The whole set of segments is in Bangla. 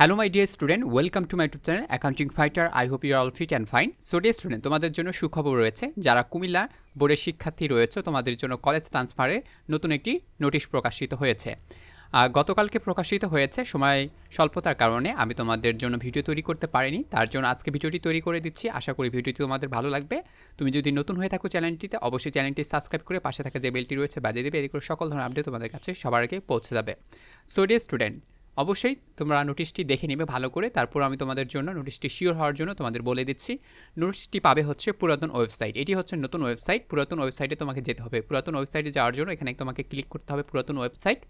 Hello my dear student welcome to my YouTube channel accounting fighter I hope you all fit and fine so dear student তোমাদের জন্য সুখবর রয়েছে। যারা কুমিল্লা বোর্ডের শিক্ষার্থী রয়েছে, তোমাদের জন্য কলেজ ট্রান্সফারে নতুন একটি নোটিশ প্রকাশিত হয়েছে। গতকালকে প্রকাশিত হয়েছে। সময় স্বল্পতার কারণে আমি তোমাদের জন্য ভিডিও তৈরি করতে পারিনি। তার জন্য আজকে ভিডিওটি তৈরি করে দিচ্ছি। আশা করি ভিডিওটি তোমাদের ভালো লাগবে। তুমি যদি নতুন হয়ে থাকো চ্যানেলটিতে অবশ্যই চ্যানেলটি সাবস্ক্রাইব করে পাশে থাকা যে বেলটি রয়েছে, বাজিয়ে দেবে। এদিকে সকল ধরনের আপডেট তোমাদের কাছে সবার আগে পৌঁছে যাবে। সো ডিয়ার স্টুডেন্ট অবশ্যই তোমরা নোটিশটি দেখে নেবে ভালো করে। তারপর আমি তোমাদের জন্য নোটিশটি শিওর হওয়ার জন্য তোমাদের বলে দিচ্ছি। নোটিশটি পাবে হচ্ছে পুরাতন ওয়েবসাইট এটি হচ্ছে নতুন ওয়েবসাইট পুরাতন ওয়েবসাইটে তোমাকে যেতে হবে। পুরাতন ওয়েবসাইটে যাওয়ার জন্য এখানে তোমাকে ক্লিক করতে হবে পুরাতন ওয়েবসাইট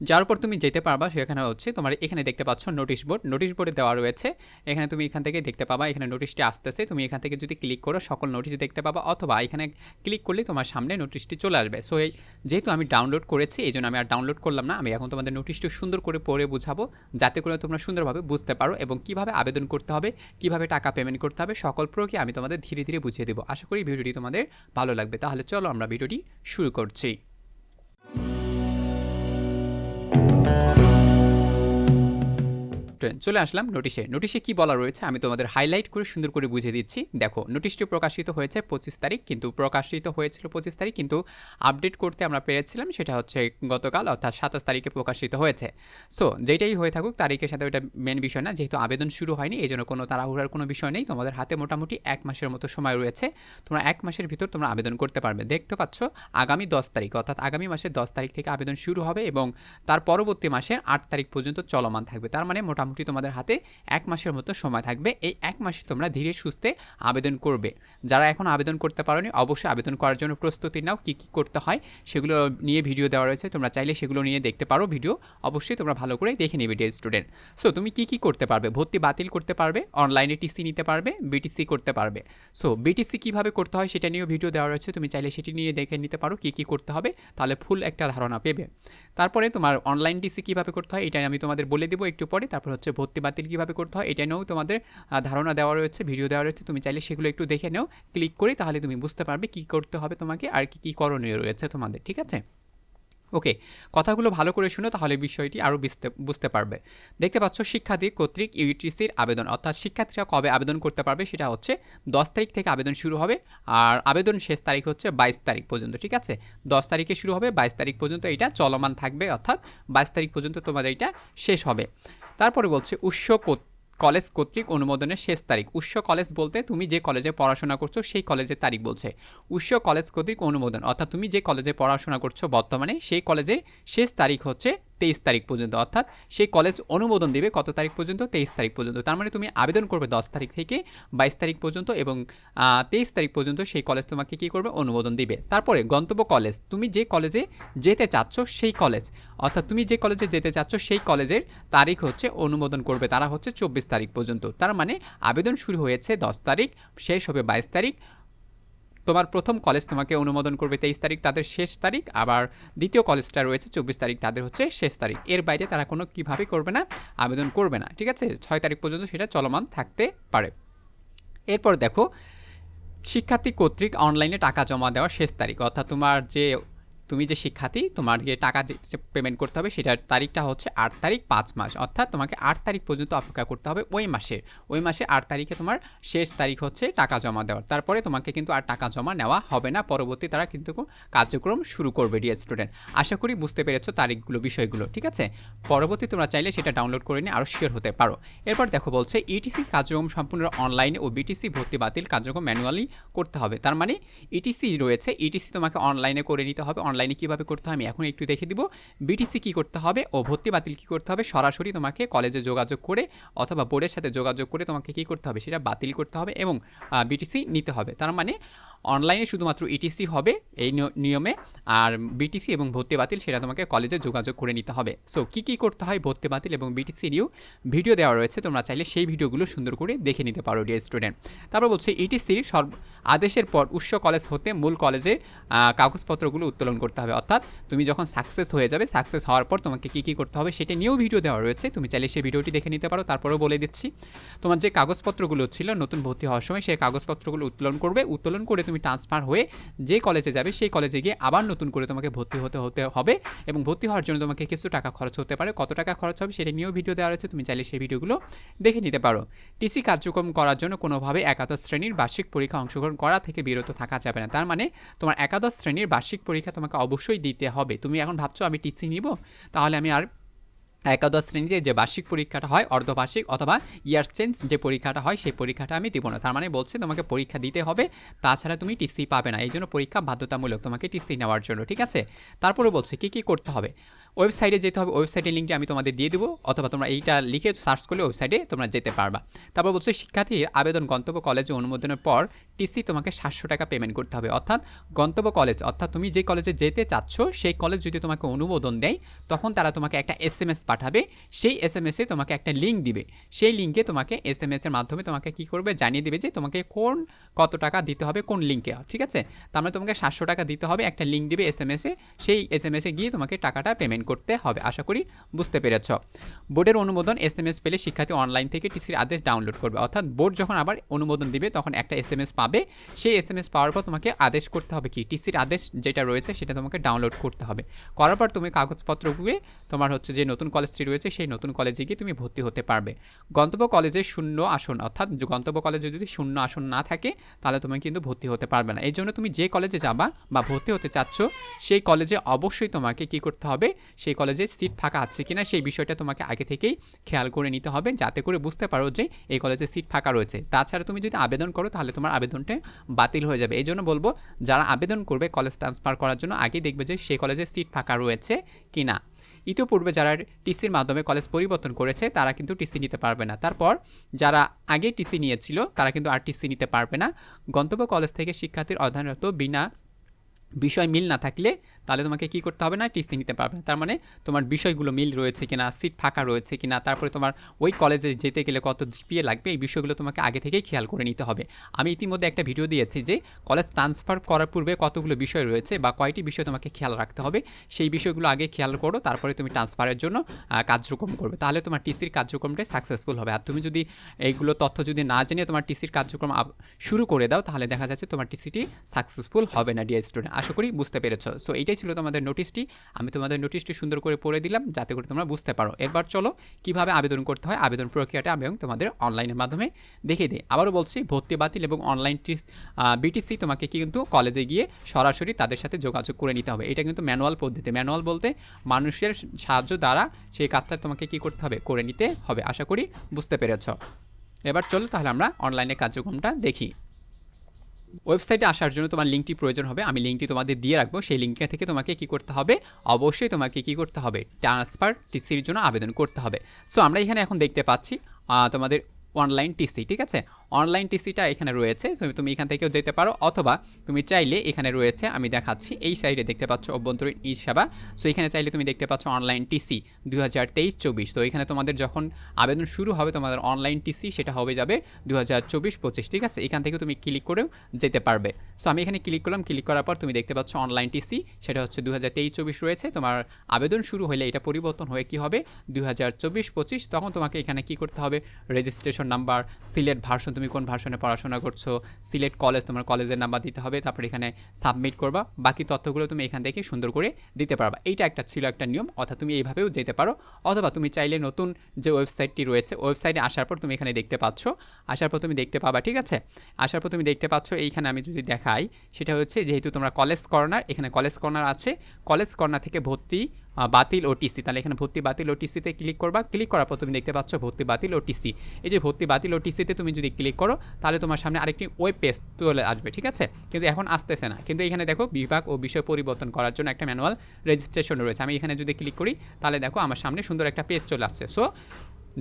যার উপর তুমি যেতে পারবা সেখানে হচ্ছে তোমার এখানে দেখতে পাচ্ছ নোটিশ বোর্ড নোটিশ বোর্ডে দেওয়া রয়েছে। এখানে তুমি এখান থেকে দেখতে পাবা, এখানে নোটিশটি আসতেছে। তুমি এখান থেকে যদি ক্লিক করো, সকল নোটিশ দেখতে পাবা অথবা এখানে ক্লিক করলে তোমার সামনে নোটিশটি চলে আসবে। সো এই যেহেতু আমি ডাউনলোড করেছি, এই জন্য আমি আর ডাউনলোড করলাম না। আমি এখন তোমাদের নোটিশটি সুন্দর করে পড়ে বুঝাবো, যাতে করে তোমরা সুন্দরভাবে বুঝতে পারো এবং কীভাবে আবেদন করতে হবে, কীভাবে টাকা পেমেন্ট করতে হবে, সকল প্রক্রিয়া আমি তোমাদের ধীরে ধীরে বুঝিয়ে দেবো। আশা করি ভিডিওটি তোমাদের ভালো লাগবে। তাহলে চলো আমরা ভিডিওটি শুরু করছি। Thank you. স্টুডেন্ট চলে আসলাম নোটিশে। নোটিশে কি বলা রয়েছে আমি তোমাদের হাইলাইট করে সুন্দর করে বুঝিয়ে দিচ্ছি। দেখো, নোটিশটি প্রকাশিত হয়েছে পঁচিশ তারিখ, কিন্তু প্রকাশিত হয়েছিল পঁচিশ তারিখ, কিন্তু আপডেট করতে আমরা পেরেছিলাম সেটা হচ্ছে গতকাল, অর্থাৎ সাতাশ তারিখে প্রকাশিত হয়েছে। সো যেটাই হয়ে থাকুক, তারিখের সাথে ওটা মেন বিষয় না, যেহেতু আবেদন শুরু হয়নি এই জন্য কোনো তাড়াহুড়ার কোনো বিষয় নেই। তোমাদের হাতে মোটামুটি এক মাসের মতো সময় রয়েছে। তোমরা এক মাসের ভিতর তোমরা আবেদন করতে পারবে। দেখতে পাচ্ছ, আগামী দশ তারিখ, অর্থাৎ আগামী মাসের দশ তারিখ থেকে আবেদন শুরু হবে এবং তার পরবর্তী মাসের আট তারিখ পর্যন্ত চলমান থাকবে। তার মানে মোটামুটি তোমাদের হাতে এক মাসের মতো সময় থাকবে। এই এক মাসে তোমরা ধীরে সুস্থে আবেদন করবে। যারা এখন আবেদন করতে পারোনি, অবশ্যই আবেদন করার জন্য প্রস্তুতি নাও, কী কী করতে হয় সেগুলো নিয়ে ভিডিও দেওয়া রয়েছে। তোমরা চাইলে সেগুলো নিয়ে দেখতে পারো ভিডিও। অবশ্যই তোমরা ভালো করে দেখে নেবে ডিয়ার স্টুডেন্ট সো তুমি কী কী করতে পারবে? ভর্তি বাতিল করতে পারবে? অনলাইনে টিসি নিতে পারবে? বিটিসি করতে পারবে? সো বিটিসি কীভাবে করতে হয় সেটা নিয়েও ভিডিও দেওয়া রয়েছে। তুমি চাইলে সেটি নিয়ে দেখে নিতে পারো, কী কী করতে হবে, তাহলে ফুল একটা ধারণা পেবে। তারপরে তোমার অনলাইন টিসি কীভাবে করতে হয়, এটা আমি তোমাদের বলে দেবো একটু পরে। তারপর হচ্ছে ভর্তি বাতিল কীভাবে করতে হয়, এটা নিয়েও তোমাদের ধারণা দেওয়া রয়েছে ভিডিও দেওয়া রয়েছে। তুমি চাইলে সেগুলো একটু দেখে নাও ক্লিক করে তাহলে তুমি বুঝতে পারবে কী করতে হবে তোমাকে আর কি কী করণীয় রয়েছে তোমাদের, ঠিক আছে? ওকে কথাগুলো ভালো করে শুনো তাহলে বিষয়টি আরও বুঝতে বুঝতে পারবে। দেখতে পাচ্ছ, শিক্ষার্থী কর্তৃক ইউটিসির আবেদন, অর্থাৎ শিক্ষার্থীরা কবে আবেদন করতে পারবে সেটা হচ্ছে দশ তারিখ থেকে আবেদন শুরু হবে আর আবেদন শেষ তারিখ হচ্ছে বাইশ তারিখ পর্যন্ত, ঠিক আছে? দশ তারিখে শুরু হবে, বাইশ তারিখ পর্যন্ত এটা চলমান থাকবে, অর্থাৎ বাইশ তারিখ পর্যন্ত তোমাদের এটা শেষ হবে। তারপরে বলছে, উৎস কর্তৃক কলেজ কর্তৃক অনুমোদনের শেষ তারিখ। উৎস কলেজ বলতে তুমি যে কলেজে পড়াশোনা করছ, সেই কলেজের তারিখ বলছে। উৎস কলেজ কর্তৃক অনুমোদন, অর্থাৎ তুমি যে কলেজে পড়াশোনা করছ বর্তমানে, সেই কলেজের শেষ তারিখ হচ্ছে তেইশ তারিখ পর্যন্ত, অর্থাৎ সেই কলেজ অনুমোদন দেবে কত তারিখ পর্যন্ত? তেইশ তারিখ পর্যন্ত। তার মানে তুমি আবেদন করবে দশ তারিখ থেকে বাইশ তারিখ পর্যন্ত এবং তেইশ তারিখ পর্যন্ত সেই কলেজ তোমাকে কী করবে? অনুমোদন দিবে। তারপরে গন্তব্য কলেজ তুমি যে কলেজে যেতে চাচ্ছ সেই কলেজ অর্থাৎ তুমি যে কলেজে যেতে চাচ্ছ সেই কলেজের তারিখ হচ্ছে অনুমোদন করবে। তারা হচ্ছে চব্বিশ তারিখ পর্যন্ত। তার মানে আবেদন শুরু হয়েছে দশ তারিখ, শেষ হবে বাইশ তারিখ তোমার প্রথম কলেজ তোমাকে অনুমোদন করবে তেইশ তারিখ, তাদের শেষ তারিখ। আবার দ্বিতীয় কলেজটা রয়েছে, চব্বিশ তারিখ তাদের হচ্ছে শেষ তারিখ। এর বাইরে তারা কোনো কীভাবে করবে না, আবেদন করবে না, ঠিক আছে? ছয় তারিখ পর্যন্ত সেটা চলমান থাকতে পারে। এরপর দেখো, শিক্ষার্থী কর্তৃক অনলাইনে টাকা জমা দেওয়ার শেষ তারিখ, অর্থাৎ তোমার যে তুমি যে শিক্ষার্থী, তোমার যে টাকা যে পেমেন্ট করতে হবে সেটার তারিখটা হচ্ছে আট তারিখ পাঁচ মাস। অর্থাৎ তোমাকে আট তারিখ পর্যন্ত অপেক্ষা করতে হবে ওই মাসের। ওই মাসে আট তারিখে তোমার শেষ তারিখ হচ্ছে টাকা জমা দেওয়ার। তারপরে তোমাকে কিন্তু আর টাকা জমা নেওয়া হবে না। পরবর্তী তারা কিন্তু কার্যক্রম শুরু করবে ডিয়ার স্টুডেন্ট আশা করি বুঝতে পেরেছ তারিখগুলো, বিষয়গুলো, ঠিক আছে? পরবর্তী তোমরা চাইলে সেটা ডাউনলোড করে নিয়ে আরও শিওর হতে পারো। এরপর দেখো বলছে ইটিসি কার্যক্রম সম্পূর্ণ অনলাইনে ও বিটিসি ভর্তি বাতিল কার্যক্রম ম্যানুয়ালি করতে হবে। তার মানে ইটিসি রয়েছে ইটিসি তোমাকে অনলাইনে করে নিতে হবে অনলাইনে কীভাবে করতে হয় আমি এখন একটু দেখে দিব। বিটিসি কী করতে হবে ও ভর্তি বাতিল কী করতে হবে সরাসরি তোমাকে কলেজে যোগাযোগ করে অথবা বোর্ডের সাথে যোগাযোগ করে তোমাকে কী করতে হবে সেটা বাতিল করতে হবে এবং বিটিসি নিতে হবে। তার মানে অনলাইনে শুধুমাত্র ইটিসি হবে এই নিয়- নিয়মে, আর বিটিসি এবং ভর্তি বাতিল সেটা তোমাকে কলেজে যোগাযোগ করে নিতে হবে। সো কী কী করতে হয় ভর্তি বাতিল এবং বিটিসি নিয়েও ভিডিও দেওয়া রয়েছে, তোমরা চাইলে সেই ভিডিওগুলো সুন্দর করে দেখে নিতে পারো ডিয়ার স্টুডেন্ট তারপর বলছে ইটিসির সর্ব, আদেশের পর উৎস কলেজ হতে মূল কলেজে কাগজপত্রগুলো উত্তোলন করতে হবে। অর্থাৎ তুমি যখন সাকসেস হয়ে যাবে, সাকসেস হওয়ার পর তোমাকে কী কী করতে হবে সেটা নিয়েও ভিডিও দেওয়া রয়েছে, তুমি চাইলে সেই ভিডিওটি দেখে নিতে পারো। তারপরেও বলে দিচ্ছি, তোমার যে কাগজপত্রগুলো ছিল নতুন ভর্তি হওয়ার সময়, সেই কাগজপত্রগুলো উত্তোলন করবে। উত্তোলন করে তুমি তুমি ট্রান্সফার হয়ে যে কলেজে যাবে, সেই কলেজে গিয়ে আবার নতুন করে তোমাকে ভর্তি হতে হতে হবে এবং ভর্তি হওয়ার জন্য তোমাকে কিছু টাকা খরচ হতে পারে। কত টাকা খরচ হবে সেটা নিয়েও ভিডিও দেওয়া রয়েছে। তুমি চাইলে সেই ভিডিওগুলো দেখে নিতে পারো। টিসি কার্যক্রম করার জন্য কোনোভাবে একাদশ শ্রেণির বার্ষিক পরীক্ষা অংশগ্রহণ করা থেকে বিরত থাকা যাবে না। তার মানে তোমার একাদশ শ্রেণির বার্ষিক পরীক্ষা তোমাকে অবশ্যই দিতে হবে। তুমি এখন ভাবছ, আমি টিসি নিব? তাহলে আমি আর একাদশ শ্রেণীতে যে বার্ষিক পরীক্ষাটা হয়, অর্ধবার্ষিক অথবা ইয়ার চেঞ্জ যে পরীক্ষাটা হয়, সেই পরীক্ষাটা আমি দিব না। তার মানে বলছে তোমাকে পরীক্ষা দিতে হবে, তাছাড়া তুমি টিসি পাবে না। এই জন্য পরীক্ষা বাধ্যতামূলক তোমাকে টিসি নেওয়ার জন্য, ঠিক আছে? তারপরে বলছে কী কী করতে হবে? ওয়েবসাইটে যেতে হবে, ওয়েবসাইটের লিঙ্কটি আমি তোমাদের দিয়ে দেবো, অথবা তোমরা এইটা লিখে সার্চ করলে ওয়েবসাইটে তোমরা যেতে পারবা। তারপর বলছে, শিক্ষার্থীর আবেদন গন্তব্য কলেজে অনুমোদনের পর টিসি তোমাকে সাতশো টাকা পেমেন্ট করতে হবে। অর্থাৎ গন্তব্য কলেজ, অর্থাৎ তুমি যে কলেজে যেতে চাচ্ছ, সেই কলেজ যদি তোমাকে অনুমোদন দেয়, তখন তারা তোমাকে একটা এস এম এস পাঠাবে। সেই এস এম এসে তোমাকে একটা লিঙ্ক দিবে। সেই লিঙ্কে তোমাকে এস এম এসের মাধ্যমে তোমাকে কী করবে? জানিয়ে দেবে যে তোমাকে কোন, কত টাকা দিতে হবে কোন লিঙ্কে ঠিক আছে? তার মানে তোমাকে সাতশো টাকা দিতে হবে, একটা লিঙ্ক দিবে এস এম এসে সেই এস এম এসে গিয়ে তোমাকে টাকাটা পেমেন্ট করতে হবে, আশা করি বুঝতে পেরেছ। বোর্ডের অনুমোদন এস এম এস পেলে শিক্ষার্থী অনলাইন থেকে টিসির আদেশ ডাউনলোড করবে। অর্থাৎ বোর্ড যখন আবার অনুমোদন দিবে, তখন একটা এস এম এস পাবে। সেই এস এম এস পাওয়ার পর তোমাকে আদেশ করতে হবে কি? টিসির আদেশ যেটা রয়েছে, সেটা তোমাকে ডাউনলোড করতে হবে। করার পর তুমি কাগজপত্রগুলো তোমার হচ্ছে যে নতুন কলেজটি রয়েছে, সেই নতুন কলেজে গিয়ে তুমি ভর্তি হতে পারবে। গন্তব্য কলেজে শূন্য আসন, অর্থাৎ গন্তব্য কলেজে যদি শূন্য আসন না থাকে, তাহলে তুমি কিন্তু ভর্তি হতে পারবে না। এই জন্য তুমি যে কলেজে যাবা বা ভর্তি হতে চাচ্ছ, সেই কলেজে অবশ্যই তোমাকে কি করতে হবে? সেই কলেজে সিট ফাঁকা আছে কি না সেই বিষয়টা তোমাকে আগে থেকেই খেয়াল করে নিতে হবে যাতে করে বুঝতে পারো যে এই কলেজে সিট ফাঁকা রয়েছে। তাছাড়া তুমি যদি আবেদন করো তাহলে তোমার আবেদনটা বাতিল হয়ে যাবে। এই জন্য বলব, যারা আবেদন করবে কলেজ ট্রান্সফার করার জন্য আগেই দেখবে যে সেই কলেজে সিট ফাঁকা রয়েছে কি না ইতিপূর্বে যারা টিসির মাধ্যমে কলেজ পরিবর্তন করেছে, তারা কিন্তু টিসি নিতে পারবে না। তারপর যারা আগে টিসি নিয়েছিল, তারা কিন্তু আর টিসি নিতে পারবে না। গন্তব্য কলেজ থেকে শিক্ষার্থীর অধ্যয়নরত বিনা বিষয় মিল না থাকলে তাহলে তোমাকে কি করতে হবে না টিসি নিতে পারবে না। তার মানে তোমার বিষয়গুলো মিল রয়েছে কিনা, সিট ফাঁকা রয়েছে কিনা, তারপরে তোমার ওই কলেজে যেতে গেলে কত জিপিএ লাগবে, এই বিষয়গুলো তোমাকে আগে থেকেই খেয়াল করে নিতে হবে। আমি ইতিমধ্যে একটা ভিডিও দিয়েছি যে কলেজ ট্রান্সফার করার পূর্বে কতগুলো বিষয় রয়েছে বা কয়টি বিষয় তোমাকে খেয়াল রাখতে হবে, সেই বিষয়গুলো আগে খেয়াল করো, তারপরে তুমি ট্রান্সফারের জন্য কার্যক্রম করবে। তাহলে তোমার টিসির কার্যক্রমটাই সাকসেসফুল হবে। আর তুমি যদি এইগুলো তথ্য যদি না জেনে তোমার টিসির কার্যক্রম শুরু করে দাও, তাহলে দেখা যাচ্ছে তোমার টিসিটি সাকসেসফুল হবে না ডিয়ার স্টুডেন্ট আশা করি বুঝতে পেরেছ। সো এইটাই ছিল তোমাদের নোটিশটি আমি তোমাদের নোটিশটি সুন্দর করে পড়ে দিলাম, যাতে করে তোমরা বুঝতে পারো। এরপর চলো, কীভাবে আবেদন করতে হয় আবেদন প্রক্রিয়াটা আমি তোমাদের অনলাইনের মাধ্যমে দেখিয়ে দিই। আবারও বলছি, ভর্তি, বাতিল এবং অনলাইন বিটিসি তোমাকে কিন্তু কলেজে গিয়ে সরাসরি তাদের সাথে যোগাযোগ করে নিতে হবে। এটা কিন্তু ম্যানুয়াল পদ্ধতি। ম্যানুয়াল বলতে মানুষের সাহায্য দ্বারা সেই কাজটা তোমাকে কি করতে হবে? করে নিতে হবে। আশা করি বুঝতে পেরেছ। এবার চলো তাহলে আমরা অনলাইনে কার্যক্রমটা দেখি। ওয়েবসাইটে আসার জন্য তোমার লিঙ্কটি প্রয়োজন হবে। আমি লিঙ্কটি তোমাদের দিয়ে রাখব। সেই লিঙ্ক থেকে তোমাকে কি করতে হবে? অবশ্যই তোমাকে কি করতে হবে? ট্রান্সফার টিসির জন্য আবেদন করতে হবে। সো আমরা এখানে এখন দেখতে পাচ্ছি তোমাদের অনলাইন টিসি ঠিক আছে? অনলাইন টিসিটা এখানে রয়েছে। তুমি এখান থেকেও যেতে পারো। অথবা তুমি চাইলে এখানে রয়েছে, আমি দেখাচ্ছি, এই সাইডে দেখতে পাচ্ছ অভ্যন্তরীণ ই সেবা সো এখানে চাইলে তুমি দেখতে পাচ্ছ অনলাইন টিসি দু হাজার তেইশ চব্বিশ। তো এখানে তোমাদের যখন আবেদন শুরু হবে, তোমাদের অনলাইন টিসি সেটা হবে যাবে দু হাজার চব্বিশ পঁচিশ, ঠিক আছে? এখান থেকে তুমি ক্লিক করেও যেতে পারবে। সো আমি এখানে ক্লিক করলাম, ক্লিক করার পর তুমি দেখতে পাচ্ছ অনলাইন টিসি সেটা হচ্ছে দু হাজার তেইশ চব্বিশ রয়েছে। তোমার আবেদন শুরু হলে এটা পরিবর্তন হয়ে কী হবে? দু হাজার চব্বিশ পঁচিশ, তখন তোমাকে এখানে কী করতে হবে? রেজিস্ট্রেশন নাম্বার সিলেট ভার্সন তুমি কোন ভার্সনে পড়াশোনা করছ, সিলেট কলেজ তোমার কলেজের নাম্বার দিতে হবে, তারপর এখানে সাবমিট করবা, বাকি তথ্যগুলো তুমি এখান থেকে সুন্দর করে দিতে পারবা। এইটা একটা ছিল একটা নিয়ম, অর্থাৎ তুমি এইভাবেও যেতে পারো, অথবা তুমি চাইলে নতুন যে ওয়েবসাইটটি রয়েছে ওয়েবসাইটে আসার পর তুমি এখানে দেখতে পাচ্ছ, আসার পর তুমি দেখতে পাবা, ঠিক আছে? আসার পর তুমি দেখতে পাচ্ছ, এইখানে আমি যদি দেখাই, সেটা হচ্ছে যেহেতু তোমরা কলেজ কর্নার, এখানে কলেজ কর্নার আছে, কলেজ কর্নার থেকে ভর্তি বাতিল ও টিসি তাহলে এখানে ভর্তি বাতিল ও টিসিতে ক্লিক করবা। ক্লিক করার পর তুমি দেখতে পাচ্ছ ভর্তি বাতিল ও টিসি এই যে ভর্তি বাতিল ও টিসিতে তুমি যদি ক্লিক করো, তাহলে তোমার সামনে আরেকটি ওয়েব পেজ চলে আসবে, ঠিক আছে? কিন্তু এখন আসতেছে না। কিন্তু এখানে দেখো বিভাগ ও বিষয় পরিবর্তন করার জন্য একটা ম্যানুয়াল রেজিস্ট্রেশন রয়েছে। আমি এখানে যদি ক্লিক করি, তাহলে দেখো আমার সামনে সুন্দর একটা পেজ চলে আসছে। সো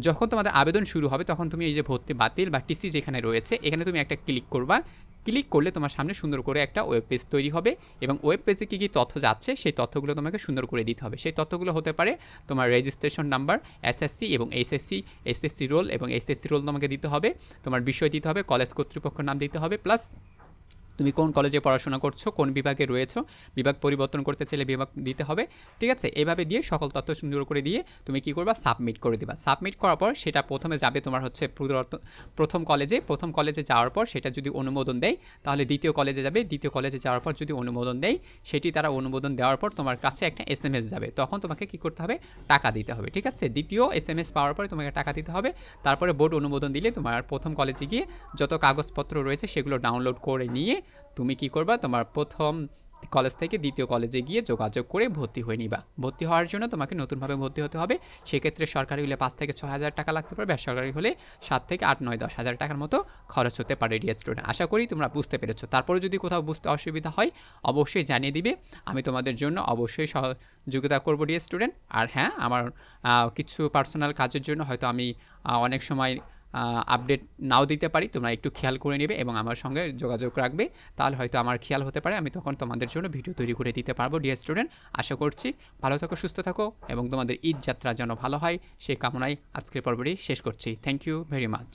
যখন তোমাদের আবেদন শুরু হবে, তখন তুমি এই যে ভর্তি বাতিল বা টিসি যেখানে রয়েছে, এখানে তুমি একটা ক্লিক করবা। ক্লিক করলে তোমার সামনে সুন্দর করে একটা ওয়েব পেজ তৈরি হবে এবং ওয়েব পেজে কী কী তথ্য যাচ্ছে সেই তথ্যগুলো তোমাকে সুন্দর করে দিতে হবে। সেই তথ্যগুলো হতে পারে তোমার রেজিস্ট্রেশন নাম্বার এসএসসি এবং এইচএসসি এসএসসি রোল এবং এসএসসি রোল তোমাকে দিতে হবে। তোমার বিষয় দিতে হবে কলেজ কর্তৃপক্ষের নাম দিতে হবে প্লাস তুমি কোন কলেজে পড়াশোনা করছ, কোন বিভাগে রয়েছো, বিভাগ পরিবর্তন করতে চাইলে বিভাগ দিতে হবে, ঠিক আছে? এভাবে দিয়ে সকল তথ্য সুন্দর করে দিয়ে তুমি কি করবা? সাবমিট করে দিবা। সাবমিট করার পর সেটা প্রথমে যাবে তোমার হচ্ছে প্রথম কলেজে। প্রথম কলেজে যাওয়ার পর সেটা যদি অনুমোদন দেয়, তাহলে দ্বিতীয় কলেজে যাবে। দ্বিতীয় কলেজে যাওয়ার পর যদি অনুমোদন দেয়, সেটি তারা অনুমোদন দেওয়ার পর তোমার কাছে একটা এস এম এস যাবে। তখন তোমাকে কি করতে হবে? টাকা দিতে হবে, ঠিক আছে? দ্বিতীয় এস এম এস পাওয়ার পরে তোমাকে টাকা দিতে হবে। তারপরে বোর্ড অনুমোদন দিলে তোমার প্রথম কলেজে গিয়ে যত কাগজপত্র রয়েছে সেগুলো ডাউনলোড করে নিয়ে তুমি কি করবা? তোমার প্রথম কলেজ থেকে দ্বিতীয় কলেজে গিয়ে যোগাযোগ করে ভর্তি হয়ে নিবা। ভর্তি হওয়ার জন্য তোমাকে নতুনভাবে ভর্তি হতে হবে। সেক্ষেত্রে সরকারি হলে পাঁচ থেকে ছয় হাজার টাকা লাগতে পারে, বেসরকারি হলে সাত থেকে আট, নয়, দশ হাজার টাকার মতো খরচ হতে পারে ডিয়ার স্টুডেন্ট। আশা করি তোমরা বুঝতে পেরেছ। তারপরে যদি কোথাও বুঝতে অসুবিধা হয়, অবশ্যই জানিয়ে দিবে। আমি তোমাদের জন্য অবশ্যই সহযোগিতা করব ডিয়ার স্টুডেন্ট। আর হ্যাঁ আমার কিছু পার্সোনাল কাজের জন্য হয়তো আমি অনেক সময় আপডেট নাও দিতে পারি, তোমরা একটু খেয়াল করে নেবে এবং আমার সঙ্গে যোগাযোগ রাখবে। তাহলে হয়তো আমার খেয়াল হতে পারে, আমি তখন তোমাদের জন্য ভিডিও তৈরি করে দিতে পারব। ডিয়ার স্টুডেন্ট আশা করছি ভালো থাকো, সুস্থ থাকো এবং তোমাদের ঈদ যাত্রা যেন ভালো হয়, সেই কামনায় আজকের পর্বটি শেষ করছি। Thank you very much